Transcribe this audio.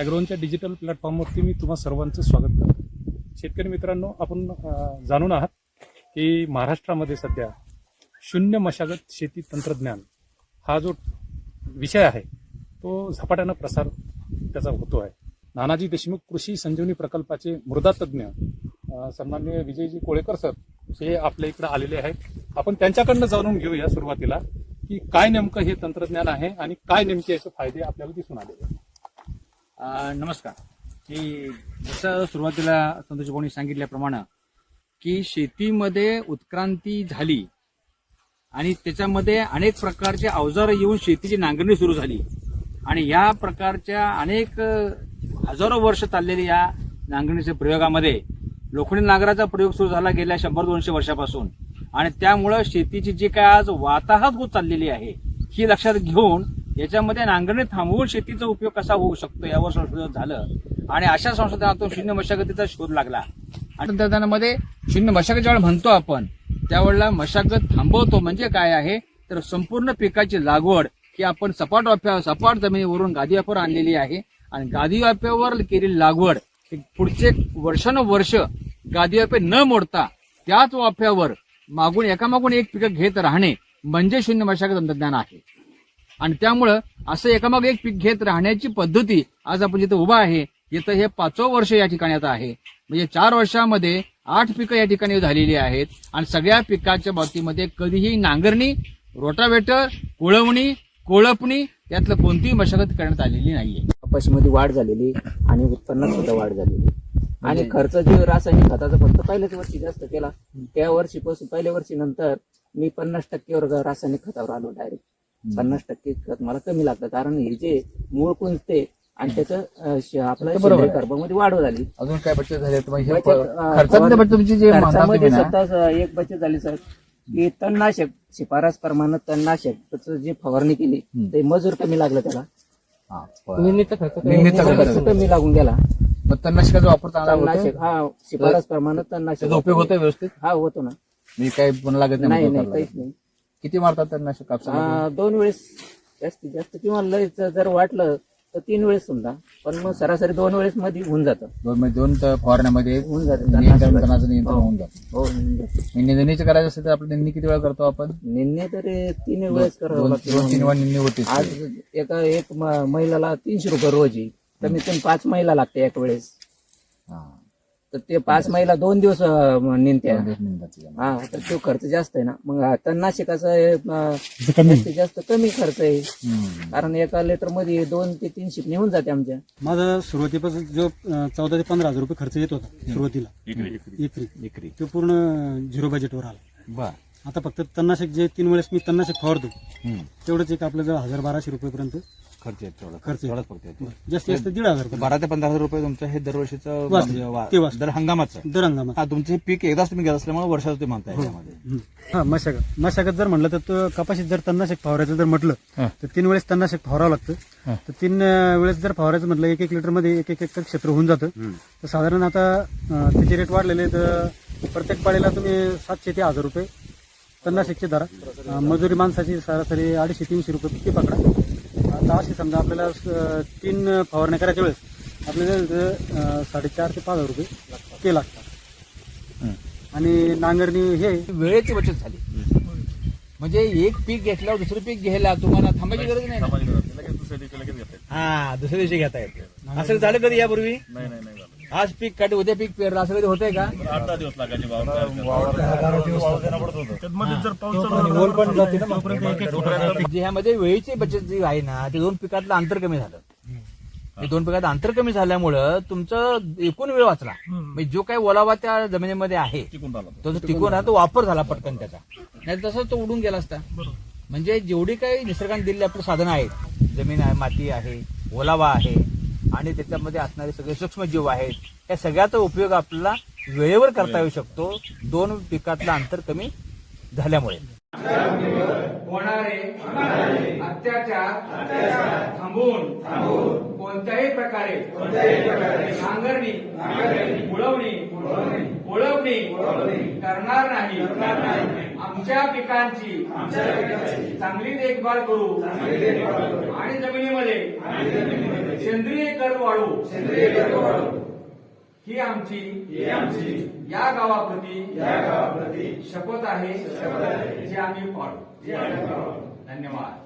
ॲग्रोनच्या digital प्लॅटफॉर्मवरती मी तुम्हा सर्वांचं स्वागत करतो. शेतकरी मित्रांनो आपण जाणून आहात की महाराष्ट्रामध्ये सध्या शून्य मशागत शेती तंत्रज्ञान हा जो विषय आहे तो झपाट्यानं प्रसार त्याचा होतो आहे. नानाजी देशमुख कृषी संजीवनी प्रकल्पाचे मृदा तज्ज्ञ अं, सन्माननीय विजयजी कोळेकर सर हे आपल्या इकडे आलेले आहेत. आपण त्यांच्याकडनं जाणून घेऊया सुरुवातीला की काय नेमकं हे तंत्रज्ञान आहे आणि काय नेमके याचे फायदे आपल्याला दिसून आले आहेत. नमस्कार. की जसं सुरुवातीला संतोष भाऊनी सांगितल्याप्रमाणे की शेतीमध्ये उत्क्रांती झाली आणि त्याच्यामध्ये अनेक प्रकारचे अवजारं येऊन शेतीची नांगरणी सुरू झाली. आणि या प्रकारच्या अनेक हजारो वर्ष चाललेल्या या नांगरणीच्या प्रयोगामध्ये लोखंडी नांगराचा प्रयोग सुरू झाला गेल्या शंभर दोनशे वर्षापासून. आणि त्यामुळं शेतीची जी काय आज वाताहत होत चाललेली आहे ही लक्षात घेऊन याच्यामध्ये नांगरणी थांबवून शेतीचा उपयोग कसा होऊ शकतो यावर संशोधन झालं. आणि अशा संशोधनातून शून्य मशागतीचा शोध लागला. तंत्रज्ञानामध्ये शून्य मशागत ज्यावेळेला म्हणतो आपण त्यावेळेला मशागत थांबवतो म्हणजे काय आहे? तर संपूर्ण पिकाची लागवड ही आपण सपाट वाफ्या सपाट जमिनीवरून गादी वाफ्यावर आणलेली आहे. आणि गादी वाफ्यावर केलेली लागवड पुढचे वर्षानुवर्ष गादी वाफे न मोडता त्याच वाफ्यावर मागून एकामागून एक पिकं घेत राहणे म्हणजे शून्य मशागत तंत्रज्ञान आहे. आणि त्यामुळं असं एकामाग एक पीक घेत राहण्याची पद्धती आज आपण जिथं उभा आहे इथं हे पाचवं वर्ष या ठिकाणी आता आहे. म्हणजे चार वर्षामध्ये आठ पिकं या ठिकाणी झालेली आहेत आणि सगळ्या पिकाच्या बाबतीमध्ये कधीही नांगरणी रोटावेटर कोळवणी कोळपणी यातलं कोणतीही मशागत करण्यात आलेली नाहीये. कपाशीमध्ये वाढ झालेली आणि उत्पन्नात सुद्धा वाढ झालेली. आणि खर्च जे रासायनिक खताचा फक्त पहिल्याच वर्षी जास्त केला. त्या वर्षीपासून पहिल्या वर्षी नंतर मी पन्नास टक्केवर रासायनिक खतावर आलो डायरेक्ट पन्नास टक्के खत मला कमी लागतं. कारण हे जे मूळ कुंजते आणि त्याचं आपलं बरोबर. कर्बामध्ये वाढ झाली. अजून काय बचत झाली? स्वतः एक बचत झाली सर. की तणनाशक शिफारस प्रमाणात तणनाशक त्याचं जी फवारणी केली. ते मजूर कमी लागलं त्याला. हा, कमी लागून गेला. तणनाशकाचा वापर तणनाशक हा शिफारस प्रमाणात तणनाशक उपयोग होतो व्यवस्थित? हा होतो ना. मी काही पण लागत नाही काहीच. नाही. किती मारतात तणनाशक कापसाला आ, दोन वेळेस जास्तीत जास्त किंवा लय जर वाटलं तर तीन वेळेस समजा. पण मग सरासरी दोन वेळेस मध्ये होऊन जातं. दोन म्हणजे दोन फवारण्यामध्ये होऊन जातं. नियंत्रण तणनाशकाचं. तणाचं नियंत्रण हो. होऊन जातं. हो. आणि निंदणीचं करायचं असेल तर आपण निंदणी किती वेळा करतो आपण? निन्ने तरी तीन वेळेस करावं दोन दोन तीन वेळा निंदणी होती आज एका एक म- महिलाला तीनशे रुपये रोज कमीत कमी पाच महिला लागते एक वेळेस. तर ते पाच महिला दोन दिवस निघत्या हा तर तो खर्च जास्त आहे ना. मग तणनाशकाचा जास्तीत जास्त कमी खर्च आहे. कारण एका लिटरमध्ये दोन ते तीन शिप निघून जाते आमच्या. माझा सुरुवातीपासून जो चौदा ते पंधरा हजार रुपये खर्च येत होता सुरुवातीला. तो पूर्ण झिरो बजेटवर आला. बर. आता फक्त तन्नाशक जे तीन वेळेस मी तन्नाशक फवारतो. तेवढंच एक आपलं जर हजार बाराशे रुपयेपर्यंत खर्च येतो तेवढा खर्च. तेवढाच येतो जास्तीत जास्त दीड हजार बारा ते पंधरा हजार रुपये तुमचं हे दरवर्षीचं. म्हणजे वा- ते वाचतं. दर हंगामाचं दर हंगामात हा तुमचं हे पीक एकदाच तुम्ही घेत असल्यामुळे वर्षाचं ते म्हणताय त्यामध्ये हम्म. हा मशागत मशागत जर म्हटलं तर तो कपाशीत जर तन्नाशक फवारायचं जर म्हटलं हा. तर तीन वेळेस तन्नाशक फवारावं हा. लागतं तर तीन अं, वेळेस जर फवारायचं म्हटलं एक एक लिटरमध्ये एक एक एकर क्षेत्र होऊन जातं तर साधारण आता अं, त्याचे रेट वाढलेले आहेत. तर प्रत्येक पाळीला तुम्ही सातशे ते हजार रुपये तन्नाशेकचे धरा अं, मजुरी माणसाची सरासरी अडीचशे तीनशे रुपये किती पकडा आता असे समजा आपल्याला तीन फवारण्या करायच्या वेळेस आपल्याला साडेचार ते पाच हजार रुपये ते लागतात. हम्म. आणि नांगरणी हे वेळेची बचत झाली. म्हणजे एक पीक घेतल्यावर दुसरं पीक घ्यायला तुम्हाला थांबायची गरज नाही ना? हा दुसऱ्या दिवशी घेता येते. असं झालं कधी यापूर्वी? आज पीक काढे उद्या पीक पेरलं असं कधी होतंय का म्हणजे ह्यामध्ये वेळेची बचत जी आहे ना ते दोन पिकातलं अंतर कमी झालं हे दोन पिकात अंतर कमी झाल्यामुळं तुमचं एकूण वेळ वाचला म्हणजे जो काही ओलावा त्या जमिनीमध्ये आहे तो जो टिकून राहा तो वापर झाला पटकन त्याचा नाही तसं तो उडून गेला असता म्हणजे जेवढी काही निसर्गाने दिलेली आपली साधनं आहेत जमीन आहे माती आहे ओलावा आहे आणि त्याच्यामध्ये असणारे सगळे सूक्ष्मजीव आहेत या सगळ्याचा उपयोग आपल्याला वेळेवर करता येऊ शकतो. दोन पिकातलं अंतर कमी झाल्यामुळे. होणारे अत्याचार थांबवून कोणत्याही प्रकारे नांगरणी उळवणी ओळवणी करणार नाही. आमच्या पिकांची चांगली देखभाल करू आणि जमिनीमध्ये सेंद्रिय कर वाढवू. ही आमची या गावाप्रती शपथ आहे जी आम्ही पाळू. धन्यवाद.